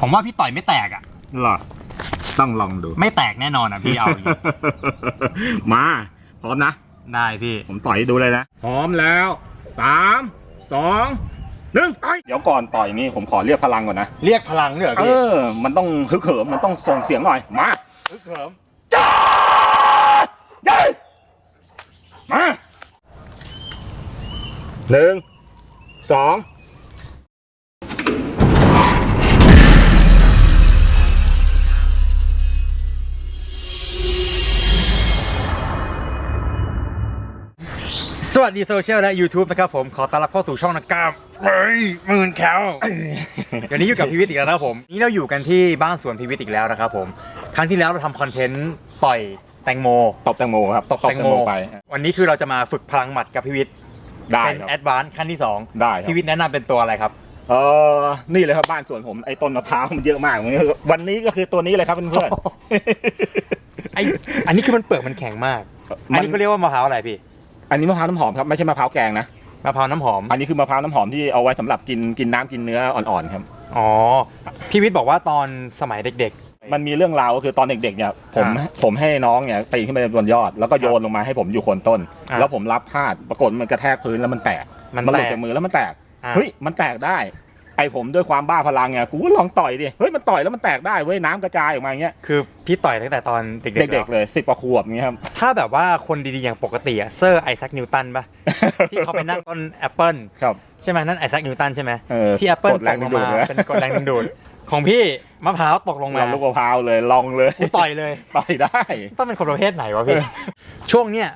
ผมว่าพี่ต่อยไม่แตกอะเหรอต้องลองดู ไม่แตกแน่นอนอะพี่เอาอย่างงี้มาพร้อมนะ ได้พี่ ผมต่อยให้ดูเลยนะ พร้อมแล้วสามสองหนึ่งไปเดี๋ยวก่อนต่อยนี่ผมขอเรียกพลังก่อนนะ เรียกพลังเนี่ยเหรอเอพี่อ มันต้องฮึกเหิมมันต้องส่งเสียงหน่อย มาฮึกเหิมจ้าเย้มาหนึ่งสอง วัสดีโซเชียลและ YouTube นะครับผมขอต้อนรับเข้าสู่ช่องนักกล้ามเฮ้ยหมื่นแคลเดี๋ยวนี้อยู่กับพีวิทย์อีกแล้วนะครับผมนี่เราอยู่กันที่บ้านสวนพีวิทย์อีกแล้วนะครับผมครั้งที่แล้วเราทำคอนเทนต์ปล่อยแตงโมตบแตงโมครับตบแตงโมไป วันนี้คือเราจะมาฝึกพลังหมัดกับพีวิทย์ได้เป็นครับ แอดวานซ์ขั้นที่2ได้ครับพีวิทย์แนะนำเป็นตัวอะไรครับ เออนี่เลยครับบ้านสวนผมไอ้ต้นมะพร้าวมันเยอะมากวันนี้ก็คือตัวนี้เลยครับเพื่อนไออันนี้คือมันเปลือกมันแข็งมาก ๆอันนี้เขาเรียกว่ามะพร้าวอะไรพี่ อันนี้มะพร้าวน้ำหอมครับไม่ใช่มะพร้าวแกงนะมะพร้าวน้ำหอม อันนี้คือมะพร้าวน้ำหอมที่เอาไว้สำหรับกินกินน้ำกินเนื้ออ่อนๆครับ อ๋อ พี่วิทย์บอกว่าตอนสมัยเด็ก มันมีเรื่องราวก็คือตอนเด็กๆเนี่ยผมอ่าผมให้น้องเนี่ยปีนขึ้นไปบนยอด แล้วก็โยนลงมาให้ผมอยู่โคนต้น อ่าแล้วผมรับพลาดปรากฏมันกระแทกพื้นแล้วมันแตกมันหลุดแตกจากมือแล้วมันแตกอ่าเฮ้ยมันแตกได้ ไอผมด้วยความบ้าพลังไงกูก็ลองต่อยดิเฮ้ยมันต่อยแล้วมันแตกได้เว้ยน้ำกระจายออกมาอย่างเงี้ยคือพี่ต่อยตั้งแต่ตอนเด็กๆเด็กๆหรอเลยสิบกว่าขวบอย่างเงี้ยครับถ้าแบบว่าคนดีๆอย่างปกติอะเซอร์ไอแซคนิวตันปะที่เขาไปนั่งต้นแอปเปิลครับใช่ไหมนั่นไอแซคนิวตันใช่ไหมเออที่แอปเปิลกดแรงตดึกงลดูงดมาเลยเป็นกดแรงดึงดูดของพี่มะพร้าวตกลงมาเราลูกมะพร้าวเลยลองเลยกูต่อยเลยต่อยได้ ต้องเป็นคนประเภทไหนวะพี่ช่วงเนี้ย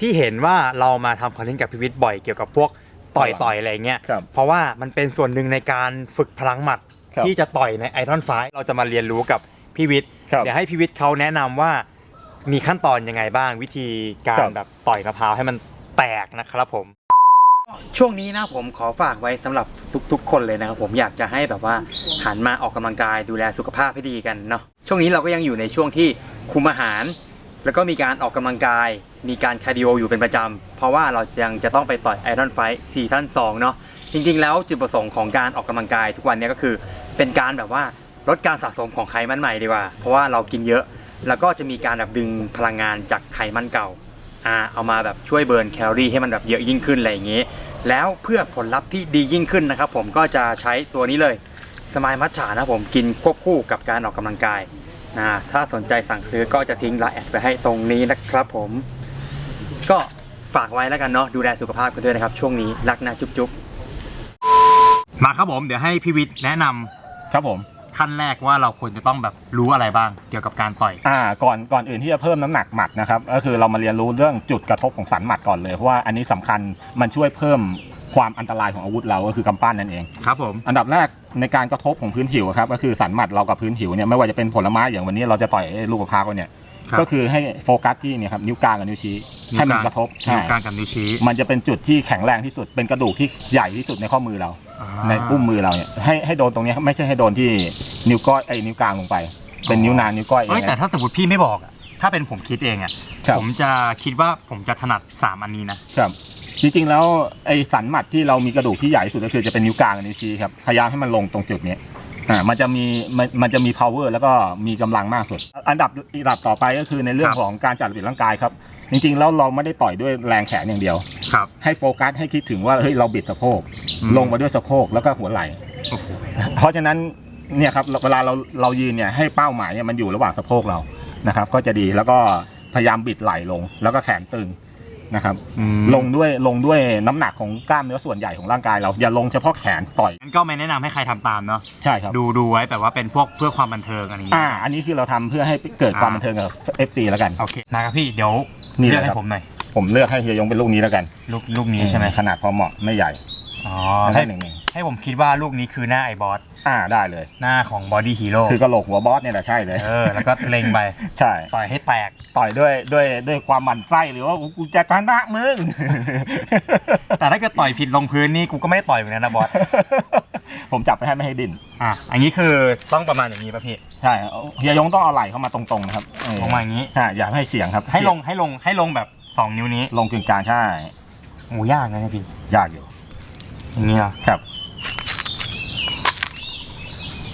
ที่เห็นว่าเรามาทำคอนเทนต์กับพิวิทย์บ่อยเกี่ยวกับพวก ต่อยต่อยอะไรเงี้ยครับเพราะว่ามันเป็นส่วนหนึ่งในการฝึกพลังหมัดครับที่จะต่อยในไอรอนไฟเราจะมาเรียนรู้กับพี่วิทย์ครับเดี๋ยวให้พี่วิทย์เขาแนะนำว่ามีขั้นตอนยังไงบ้างวิธีกาครัรบ แบบต่อยมะพร้าวให้มันแตกนะครับผม ช่วงนี้นะผมขอฝากไว้สำหรับทุก ๆ คนเลยนะครับผมอยากจะให้แบบว่าหันมาออกกำลังกายดูแลสุขภาพให้ดีกันเนาะช่วงนี้เราก็ยังอยู่ในช่วงที่คุมอาหาร แล้วก็มีการออกกำลังกาย มีการคาร์ดิโออยู่เป็นประจำ เพราะว่าเรายังจะต้องไปต่อยไอรอนไฟซีซั่น2เนาะ จริงๆ แล้วจุดประสงค์ของการออกกำลังกายทุกวันนี้ก็คือ เป็นการแบบว่าลดการสะสมของไขมันใหม่ดีกว่า เพราะว่าเรากินเยอะ แล้วก็จะมีการแบบดึงพลังงานจากไขมันเก่าอ่าเอามาแบบช่วยเบิร์นแคลอรี่ให้มันแบบเยอะยิ่งขึ้นอะไรอย่างงี้ แล้วเพื่อผลลัพธ์ที่ดียิ่งขึ้นนะครับผมก็จะใช้ตัวนี้เลยสมายมัทฉานะผมกินควบคู่กับการออกกำลังกาย นะถ้าสนใจสั่งซื้อก็จะทิ้งไลน์แอดไปให้ตรงนี้นะครับผม ก็ฝากไว้แล้วกันเนาะดูแลสุขภาพกันด้วยนะครับ ช่วงนี้รักนะจุ๊บจุ๊บมาครับผมเดี๋ยวให้พี่วิทย์แนะนำครับผม ขั้นแรกว่าเราควรจะต้องแบบรู้อะไรบ้างเกี่ยวกับการต่อย อ่าก่อนก่อนอื่นที่จะเพิ่มน้ำหนักหมัดนะครับก็คือเรามาเรียนรู้เรื่องจุดกระทบของสันหมัดก่อนเลยเพราะว่าอันนี้สำคัญมันช่วยเพิ่ม ความอันตรายของอาวุธเราก็คือกำปั้นนั่นเอง ครับผม อันดับแรกในการกระทบของพื้นผิวครับก็คือสันหมัดเรากับพื้นผิวเนี่ยไม่ว่าจะเป็นผลไม้อย่างวันนี้เราจะต่อยไอ้ลูกมะพร้าวเนี่ยครับก็คือให้โฟกัสที่เนี่ยครับนิ้วกลางกับนิ้วชี้ให้มันกระทบนิ้ใช่วกลางกับนิ้วชี้ มันจะเป็นจุดที่แข็งแรงที่สุดเป็นกระดูกที่ใหญ่ที่สุดในข้อมือเรา อ่าในอุ้มมือเราเนี่ยให้ให้โดนตรงเนี้ยไม่ใช่ให้โดนที่นิ้วก้อยไอ้นิ้วกลางลงไป เป็นนิ้วนางนิ้วก้อยเอ้ยอย่างแต่เงี้ยถ้าสมมติพี่ไม่บอกอะถ้าเป็นผมคิดเองอะครับ ผมจะคิดว่าผมจะถนัดสามอันนี้นะครับ จริงๆแล้วไอ้สันหมัดที่เรามีกระดูกที่ใหญ่ที่สุดก็คือจะเป็นนิ้วกลางกับนิ้วชี้ครับพยายามให้มันลงตรงจุดเนี้ยอ่ามันจะมีมันมันจะมี power แล้วก็มีกำลังมากสุด อันดับอันดับต่อไปก็คือในเรื่อคงรับของการจัดระเบียบร่างกายครับ จริงๆแล้วเราไม่ได้ต่อยด้วยแรงแขนอย่างเดียว ครับ ให้โฟกัสให้คิดถึงว่าเฮ้ยเราบิดสะโพกอืม ลงมาด้วยสะโพกแล้วก็หัวไหล่ โอ้โห เพราะฉะนั้นเนี่ยครับเวลาเราเรายืนเนี่ยให้เป้าหมายเนี่ยมันอยู่ระหว่างสะโพกเรานะครับก็จะดีแล้วก็พยายามบิดไหล่ลง แล้วก็แขนตึง นะครับ อืมลงด้วยลงด้วยน้ำหนักของกล้ามเนื้อส่วนใหญ่ของร่างกายเราอย่าลงเฉพาะแขนต่อยงั้นก็ไม่แนะนำให้ใครทำตามเนาะใช่ครับดูดูไว้แบบว่าเป็นพวกเพื่อความบันเทิงอะไรอย่างอ่า เงี้ยอันนี้คือเราทำเพื่อให้เกิดความอ่าบันเทิงกับ FC แล้วกัน โอเคนะครับพี่เดี๋ยวนี่เลือกเลยให้ครับ ผมหน่อยผมเลือกให้เฮียยงเป็นลูกนี้แล้วกันลูกลูกนี้ใช่ไหมขนาดพอเหมาะไม่ใหญ่ อ๋อให้ให้หนึ่งหนึ่งให้ผมคิดว่าลูกนี้คือหน้าไอ้บอส อ่าได้เลย หน้าของบอดี้ฮีโร่คือกระโหลกหัวบอสเนี่ยแหละใช่เลย เออ แล้วก็เล็งไป ใช่ ต่อยให้แตก ต่อยด้วยด้วยด้วยความหมั่นไส้หรือว่ากูจะชนะมึง แต่ถ้าเกิดต่อยผิดลงพื้นนี่กูก็ไม่ต่อยเหมือนกันนะบอส ผมจับไปให้ไม่ให้ดิ้นอะ อันนี้คือต้องประมาณอย่างนี้ป่ะพี่ ใช่เอาเฮียยงต้องเอาไหล่เข้ามาตรงๆนะครับเลงมาอย่างนี้ใช่อย่าให้เสียงครับให้ลงให้ลงให้ลงแบบสองนิ้วนี้ ลงกึ่งกลางใช่โอ้ยากนะเนี่ยพี่ ยากอยู่ อย่างนี้เหรอครับโ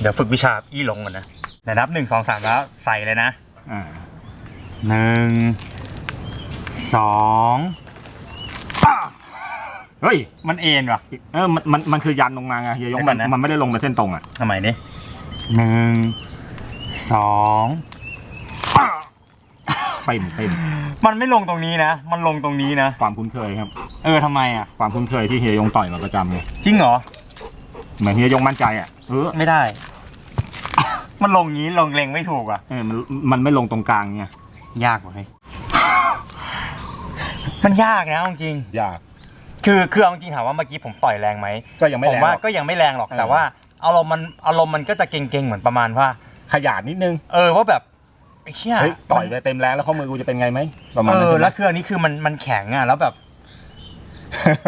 เดี๋ยวฝึกวิชาอี้หลงก่อนนะเดี๋ยวนับหนึ่งสองสามแล้วใส่เลยนะอ่าหนึ่งสองเฮ้ย มันเอ็นว่ะเออมันมันมันคือยันลงมาไงเฮียยงมันเดี๋ยวก่อนนะมันไม่ได้ลงมาเส้นตรงอะทำไมนี่หนึ่งสอง เต็มเต็มมันไม่ลงตรงนี้นะ มันลงตรงนี้นะ ความคุ้นเคยครับ เออทำไมอะ ความคุ้นเคยที่เฮียยงต่อยมาประจำไงจริงเหรอ เหมือนเฮียยงมั่นใจอะเออไม่ได้ มันลงงี้ลงเล็งไม่ถูกอะเออมันมันไม่ลงตรงกลางไงยากกว่าเฮ้ยมันยากนะเอาจริง ยาก คือคือเอาจริงถามว่าเมื่อกี้ผมต่อยแรงไหมก็ยังไม่ผแรมงว่าหรอก ก็ยังไม่แรงหรอกเออ แต่ว่าอารมณ์มันอารมณ์มันก็จะเก่งๆเหมือนประมาณว่า ขยาดนิดนึง เออว่าแบบ ไอ้เฮียเฮ้ยต่อยไปเต็มแรงแล้วข้อมือกูจะเป็นไงไหมประมาณเอนั้นอใช่ไหม แล้วคืออันนี้คือมันมันแข็งอะแล้วแบบ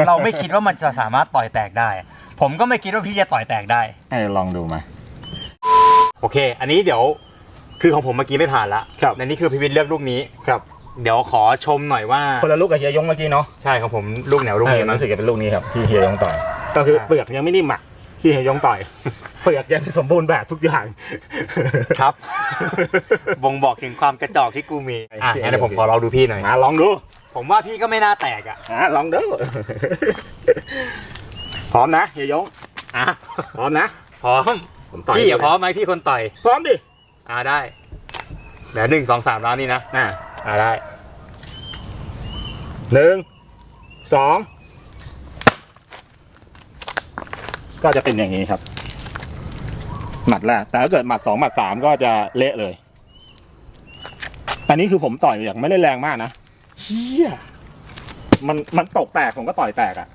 เราไม่คิดว่ามันจะสามารถต่อยแตกได้ ผมก็ไม่คิดว่าพี่จะต่อยแตกได้ เออลองดูมาโอเค อันนี้เดี๋ยวคือของผมเมื่อกี้ไม่ผ่านละครับในนี้คือพิวิทย์เลือกลูกนี้ ครับ เดี๋ยวขอชมหน่อยว่า คนละลูกกับเฮียยงเมื่อกี้เนาะใช่ของผมลูกแนวลูกเอนี้อนะ รู้สึกจะเป็นลูกนี้ครับที่เฮียยงต่อยก็คือเปลือกยังไม่นิ่มอะ ที่เฮียยงต่อยเปลือกยังสมบูรณ์แบบทุกอย่าง ครับ บ่งบอกถึงความกระจอกที่กูมีอะโอเคงั้นเดี๋ยวผมขอลองดูพี่หน่อย มาลองดู ผมว่าพี่ก็ไม่น่าแตกอะอะลองดู พร้อมนะเฮียยงอะพร้อมนะพร้อมผมต่อยพี่อย่าพร้อมไหมพี่คนต่อย พร้อมดิ อ่าได้เดี๋ยวหนึ่งสองสามแล้วนี่นะอะอ่าได้หนึ่งสอง ก็จะเป็นอย่างนี้ครับ หมัดแรกแต่ถ้าเกิดหมัดสองหมัดสามก็จะเละเลย อันนี้คือผมต่อยอย่างไม่ได้แรงมากนะเฮียมันมันตกแตกผมก็ต่อยแตกอะ่ะ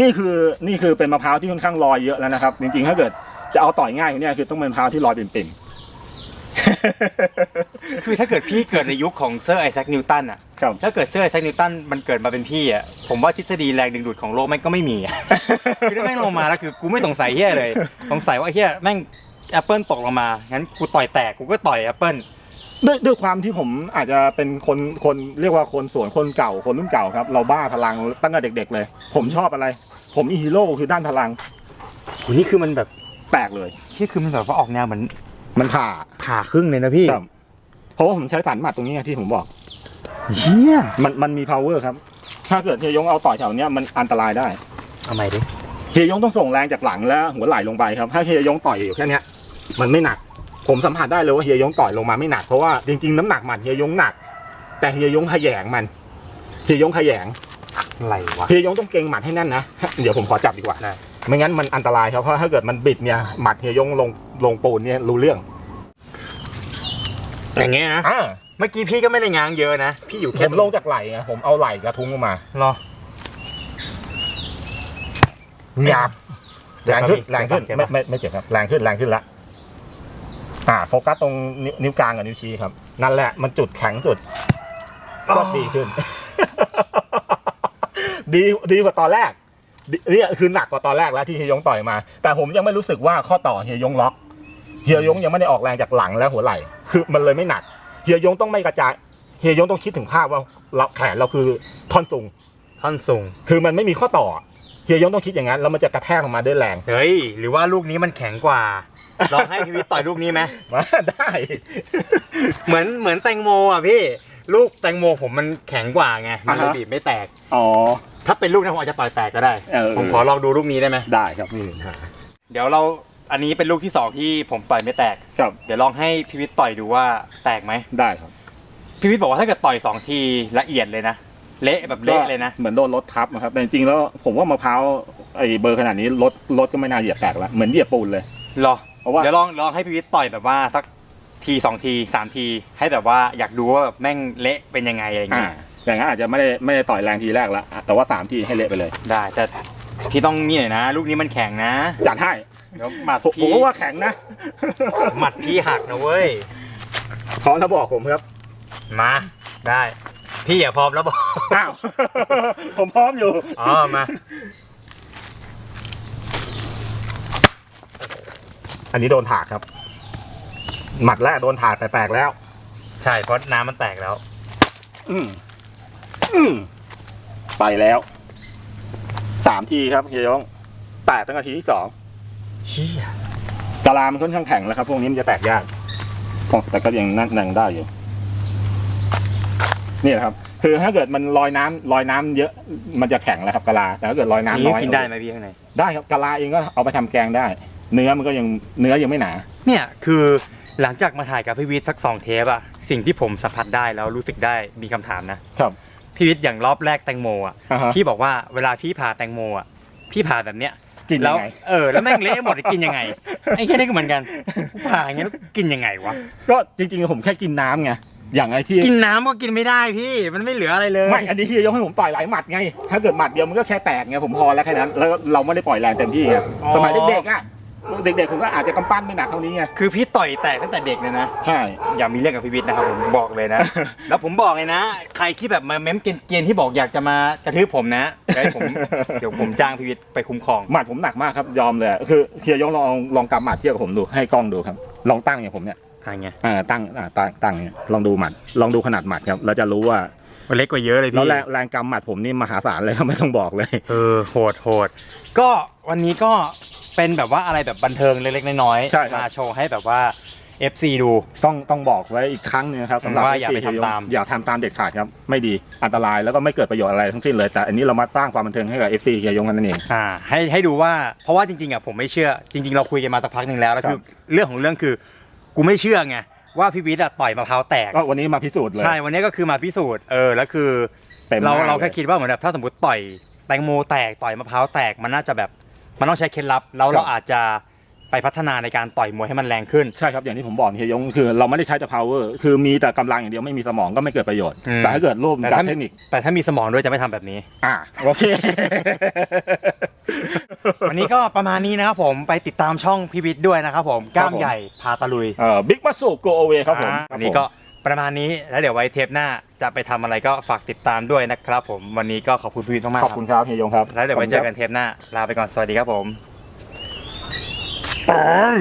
นี่คือนี่คือเป็นมะพร้าวที่ค่อนข้างลอยเยอะแล้วนะครับ จริงๆถ้าเกิดจะเอาต่อยง่ายอย่านี้คือต้องเป็นมะพร้าวที่ลอยปิ่มๆ คือถ้าเกิดพี่เกิดในยุคของเซอร์ไอแซคนิวตันอะ ครับถ้าเกิดเซอร์ไอแซคนิวตันมันเกิดมาเป็นพี่อะ ผมว่าทฤษฎีแรงดึงดูดของโลกแม่งก็ไม่มีอะ คือถ้าแม่งลงมาแล้วคือกูไม่สงสัยเฮียเลย สงสัยว่าไอ้เฮียแม่งแอปเปิลตกลงมา งั้นกูต่อยแตก กูก็ต่อยแอปเปิล ด้วยด้วยความที่ผมอาจจะเป็นคนคนเรียกว่าคนสวนคนเก่าคนรุ่นเก่าครับ เราบ้าพลังตั้งแต่เด็ก ๆ เลย ผมชอบอะไร ผมมีฮีโร่คือด้านพลังโหนี่คือมันแบบแปลกเลยที่คือมันแบบว่าออกแนวเหมือน มันผ่าผ่าครึ่งเลยนะพี่ครับเพราะว่าผมใช้สันหมัดตรงนี้ไงที่ผมบอกเฮียมันมันมี power ครับ ถ้าเกิดเฮียยงเอาต่อยแถวเนี้ยมันอันตรายได้เอาใหม่ดิเฮียยงต้องส่งแรงจากหลังแล้วหัวไหล่ลงไปครับ ถ้าเฮียยงต่อยอยู่แค่เนี้ยมันไม่หนัก ผมสัมผัสได้เลยว่าเฮียยงต่อยลงมาไม่หนักเพราะว่าจริงๆน้ำหนักหมัดเฮียยงหนัก แต่เฮียยงขยงมันเฮียยงขยงอะไรวะเฮียยงต้องเกรงหมัดให้แน่นนะเดี๋ยวผมขอจับดีกว่า ได้ไม่งั้นมันอันตรายครับเพราะถ้าเกิดมันบิดเนี่ยหมัดเฮียยงลงลงปูนเนี่ยรู้เรื่อง อย่างเงี้ยนะอ่าเมื่อกี้พี่ก็ไม่ได้ง้างเยอะนะพี่อยู่ผแค่มลงจากไหล่ไงผมเอาไหล่กระทุ้งลงมารอหยาบแรงขึ้นเจ็บปะแรงขึ้นเจ็บไม่ปะไม่ไม่เจ็บครับแรงขึ้นแรงขึ้นละอ่าโฟกัสตรงนิ้วนิ้วกลางกับนิ้วชี้ครับ นั่นแหละมันจุดแข็งจุดก็ดีขึ้น ดีดีกว่าตอนแรกดี เนี่ยคือหนักกว่าตอนแรกแล้วที่เฮียยงต่อยมา แต่ผมยังไม่รู้สึกว่าข้อต่อเฮียยงล็อกเฮียยงยังไม่ได้ออกแรงจากหลังและหัวไหล่คือมันเลยไม่หนักเฮียยงต้องไม่กระจายเฮียยงต้องคิดถึงภาพว่าเราแขนเราคือท่อนสูงท่อนสูง คือมันไม่มีข้อต่อเฮียยงต้องคิดอย่างนั้นแล้วมันจะกระแทกออกมาด้วยแรง เฮ้ย หรือว่าลูกนี้มันแข็งกว่า ลองให้พีวิทย์ต่อยลูกนี้ไหมมาได้ เหมือนเหมือนแตงโมอะพี่ ลูกแตงโมผมมันแข็งกว่าไง มันเลยอ่าฮะบีบไม่แตก อ๋อ ถ้าเป็นลูกนั้นผมอาจจะต่อยแตกก็ได้ เออ ผมขอลองดูลูกนี้ได้ไหมได้ครับไม่มีปัญหาเดี๋ยวเราอันนี้เป็นลูกที่สองที่ผมต่อยไม่แตก ครับเดี๋ยวลองให้พีวิทย์ต่อยดูว่าแตกไหมได้ครับพีวิทย์บอกว่าถ้าเกิดต่อยสองทีละเอียดเลยนะเละแบบเละเลยนะเหมือนโดนรถทับนะครับแต่จริงๆแล้วผมว่ามะพร้าวไอ้เบอร์ขนาดนี้รถรถก็ไม่น่าเหยียบแตกแล้วเหมือนเหยียบปูนเลยรอเพราะว่า เดี๋ยวลองลองให้พีวิทย์ต่อยแบบว่าสักทีสองทีสามทีให้แบบว่าอยากดูว่าแบบแม่งเละเป็นยังไงอะไรอย่างอ่า เงี้ย อย่างนั้นอาจจะไม่ได้ไม่ได้ต่อยแรงทีแรกแล้วแต่ว่าสามทีให้เละไปเลย ได้แต่พี่ต้องนี่หน่อยนะ ลูกนี้มันแข็งนะจัดให้เดี๋ยวหมัดผมผมพี่ก็ว่าแข็งนะ หมัดพี่หักนะเว้ยพร้อมแล้วบอกผมครับ มาได้ พี่อย่าพร้อมแล้วบอกอ้าวผมพร้อมอยู่อ๋อมา อันนี้โดนถากครับ หมัดแรกโดนถากแต่แตกแล้ว ใช่เพราะน้ำมันแตกแล้ว อืมอืม ไปแล้ว สามทีครับเฮียยงแตกตั้งแต่ทีที่สองเชี่ยจกะลามันค่อนข้างแข็งแล้วครับ พวกนี้มันจะแตกยากโอ้แต่ก็ยังนั่งนั่งได้อยู่ นี่แหละครับ คือถ้าเกิดมันลอยน้ำลอยน้ำเยอะมันจะแข็งแล้วครับกะลา แต่ถ้าเกิดลอยน้ำนี่น้อยกินได้ไหมพี่ข้างในได้ครับกะลาเองก็เอาไปทำแกงได้ เนื้อมันก็ยังเนื้อยังไม่หนา เนี่ยคือหลังจากมาถ่ายกับพี่วิทย์สักสองเทปอะสิ่งที่ผมสัมผัสได้แล้วรู้สึกได้มีคำถามนะ ครับ พี่วิทย์อย่างรอบแรกแตงโมอะอ่าฮะพี่บอกว่าเวลาพี่ผ่าแตงโมอะพี่ผ่าแบบเนี้ยกินแล้ยัวงไงเออแล้วแม่งเละหมดกินยังไงไอ้แค่นี้ก็เหมือนกันผ่าอย่างเงี้ยแล้วกินยังไงวะก็จริงๆผมแค่กินน้ำไงอย่างไอ้ที่กินน้ำก็กินไม่ได้พี่มันไม่เหลืออะไรเลยไม่อันนี้ที่ยกให้ผมต่อยหลายหมัดไง ถ้าเกิดหมัดเดียวมันก็แค่แตกไงผมพอแล้วแค่นั้นแล้วเราไม่ได้ปล่อยแรงเต็มที่ไงอ๋อสมัยเด็กๆอะ เด็กๆผมก็อาจจะกำปั้นไม่หนักเท่านี้ไง คือพี่ต่อยแตกตั้งแต่เด็กเลยนะ ใช่ อย่ามีเรื่องกับพี่วิทย์นะครับผมบอกเลยนะ แล้วผมบอกเลยนะ ใครที่แบบมาเม้มเกรียนๆที่บอกอยากจะมากระทืบผมนะเดี๋ยวให้ผมเดี๋ยวผมจ้างพี่วิทย์ไปคุ้มครอง หมัดผมหนักมากครับยอมเลย คือเฮียยงลองลองกำหมัดเทียบกับผมดูให้กล้องดูครับ ลองตั้งอย่างผมเนี่ยอะไรเงี้ย อ่าตั้งอ่าตั้งตั้งเนี่ยลองดูหมัดลองดูขนาดหมัดครับเราจะรู้ว่า มันเล็กกว่าเยอะเลยแล้วพี่แรงแรงกำหมัดผมนี่มหาศาลเลยครับไม่ต้องบอกเลย เออโหดโหดก็วันนี้ก็เป็นแบบว่าอะไรแบบบันเทิงเล็กๆน้อยใช่ครับ มาโชว์ให้แบบว่า FC ดู ต้องต้องบอกไว้อีกครั้งหนึงนะครับสำหรับว่าอย่าไปเฮียยงทำตาม อย่าทำตามเด็ดขาดครับ ไม่ดีอันตรายแล้วก็ไม่เกิดประโยชน์อะไรทั้งสิ้นเลย แต่อันนี้เรามาสร้างความบันเทิงให้กับ FC เฮียยงกันนั่นเอง อ่าให้ให้ดูว่าเพราะว่าจริงๆอะผมไม่เชื่อจริง ๆ เราคุยกันมาสักพักหนึ่งแล้วแล้วคือเรื่องของเรื่องคือ กูไม่เชื่อไง ว่าพี่วิทย์อะต่อยมะพร้าวแตก ก็วันนี้มาพิสูจน์เลย ใช่วันนี้ก็คือมาพิสูจน์เออแล้วคือ เต็มเราหน้เราแค่ลย คิดว่าเหมือนแบบถ้าสมมติต่อยแตงโมแตกต่อยมะพร้าวแตกมันน่าจะแบบมันต้องใช้เคล็ดลับแล้วครับเราอาจจะ ไปพัฒนาในการต่อยมวยให้มันแรงขึ้น ใช่ครับอย่างที่ผมบอกเฮียยงคือเราไม่ได้ใช้แต่ power คือมีแต่กำลังอย่างเดียวไม่มีสมองก็ไม่เกิดประโยชน์ อืม แต่ถ้าเกิดร่วมแต่กับถ้าเทคนิคแต่ถ้ามีสมองด้วยจะไม่ทำแบบนี้ อ่าโอเค วันนี้ก็ประมาณนี้นะครับผมไปติดตามช่องพี่วิทย์ด้วยนะครับผมกล้ามใหญ่พาตะลุยเอ่อบิ๊กมัสสุโกโอเวครับผมอ่าวันนี้ก็ประมาณนี้แล้วเดี๋ยวไว้เทปหน้าจะไปทำอะไรก็ฝากติดตามด้วยนะครับผมวันนี้ก็ขอบคุณพี่วิทย์มากๆขอบคุณครับเฮียยงครับ แล้วเดี๋ยวไว้เจอกันเทปหน้าลาไปก่อนสวัสดีครับผม ตาย